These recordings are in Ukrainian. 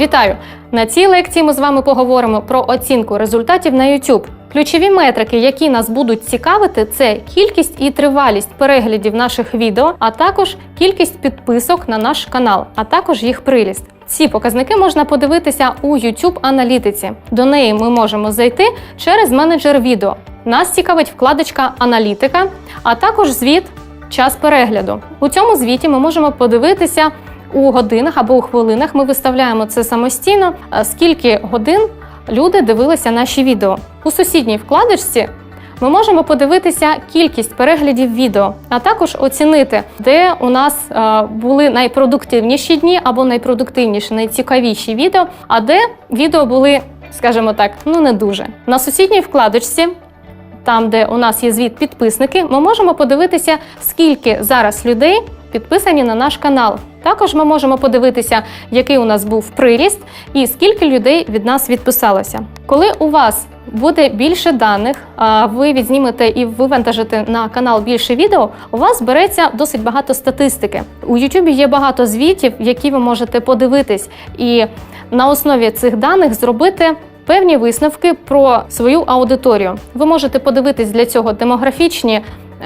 Вітаю! На цій лекції ми з вами поговоримо про оцінку результатів на YouTube. Ключові метрики, які нас будуть цікавити, це кількість і тривалість переглядів наших відео, а також кількість підписок на наш канал, а також їх приріст. Ці показники можна подивитися у YouTube аналітиці. До неї ми можемо зайти через менеджер відео. Нас цікавить вкладочка Аналітика, а також звіт час перегляду. У цьому звіті ми можемо подивитися у годинах або у хвилинах. Ми виставляємо це самостійно, е, скільки годин люди дивилися наші відео. У сусідній вкладочці ми можемо подивитися кількість переглядів відео, а також оцінити, де у нас е, були найпродуктивніші дні або найпродуктивніші, найцікавіші відео, а де відео були, скажімо так, ну не дуже. На сусідній вкладочці там, де у нас є звіт підписники, ми можемо подивитися, скільки зараз людей підписані на наш канал. Також ми можемо подивитися, який у нас був приріст і скільки людей від нас відписалося. Коли у вас буде більше даних, ви відзнімете і вивантажите на канал більше відео, у вас збереться досить багато статистики. У YouTube є багато звітів, які ви можете подивитись, і на основі цих даних зробити певні висновки про свою аудиторію. Ви можете подивитись для цього демографічні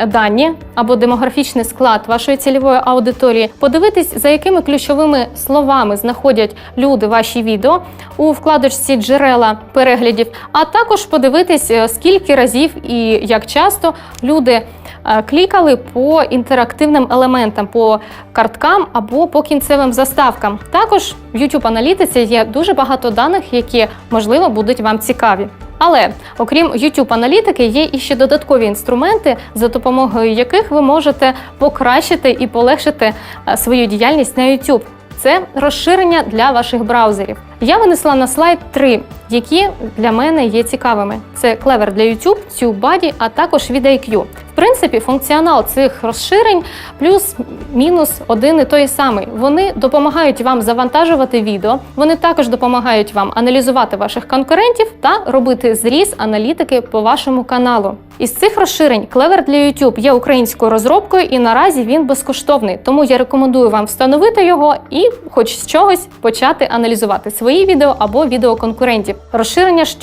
дані або демографічний склад вашої цільової аудиторії, подивитись, за якими ключовими словами знаходять люди ваші відео у вкладочці джерела переглядів, а також подивитись, е, скільки разів і як часто люди е, клікали по інтерактивним елементам, по карткам або по кінцевим заставкам. Також в YouTube аналітиці є дуже багато даних, які можливо будуть вам цікаві. Але окрім youtube аналітики, є і ще додаткові інструменти, за допомогою яких ви можете покращити і полегшити е, свою діяльність на YouTube. Це розширення для ваших браузерів. Я винесла на слайд три, які для мене є цікавими: це Clever для YouTube, TubeBuddy, а також VidIQ. Принципі, функціонал цих розширень плюс-мінус один і той самий. Вони допомагають вам завантажувати відео. Вони також допомагають вам аналізувати ваших конкурентів та робити зріз аналітики по вашому каналу. Із цих розширень Clever для YouTube є українською розробкою, і наразі він безкоштовний. Тому я рекомендую вам встановити його і, хоч з чогось, почати аналізувати свої відео або відео конкурентів. Розширення ж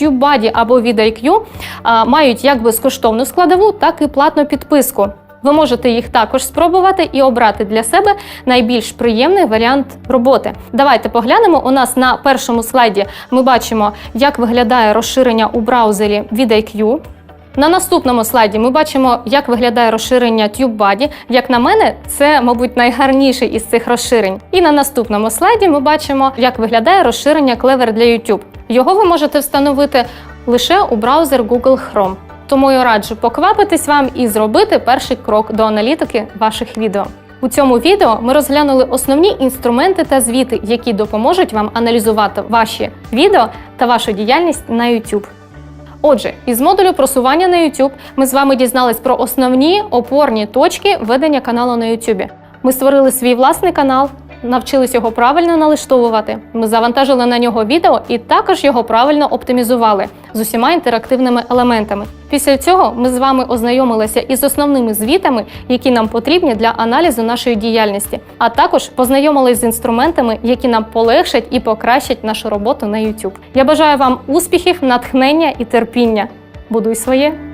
або VidIQ мають як безкоштовну складову, так і платну підписку. Ви можете їх також спробувати і обрати для себе найбільш приємний варіант роботи. Давайте поглянемо. У нас на першому слайді ми бачимо, як виглядає розширення у браузері VidIQ. На наступному слайді ми бачимо, як виглядає розширення TubeBuddy. Як на мене, це, мабуть, найгарніший із цих розширень. І на наступному слайді ми бачимо, як виглядає розширення Clever для YouTube. Його ви можете встановити лише у браузер Google Chrome. Тому я раджу поквапитись вам і зробити перший крок до аналітики ваших відео. У цьому відео ми розглянули основні інструменти та звіти, які допоможуть вам аналізувати ваші відео та вашу діяльність на YouTube. Отже, із модулю просування на YouTube ми з вами дізнались про основні опорні точки ведення каналу на YouTube. Ми створили свій власний канал, навчились його правильно налаштовувати. Ми завантажили на нього відео і також його правильно оптимізували з усіма інтерактивними елементами. Після цього ми з вами ознайомилися із основними звітами, які нам потрібні для аналізу нашої діяльності, а також познайомились з інструментами, які нам полегшать і покращать нашу роботу на YouTube. Я бажаю вам успіхів, натхнення і терпіння. Будуй своє.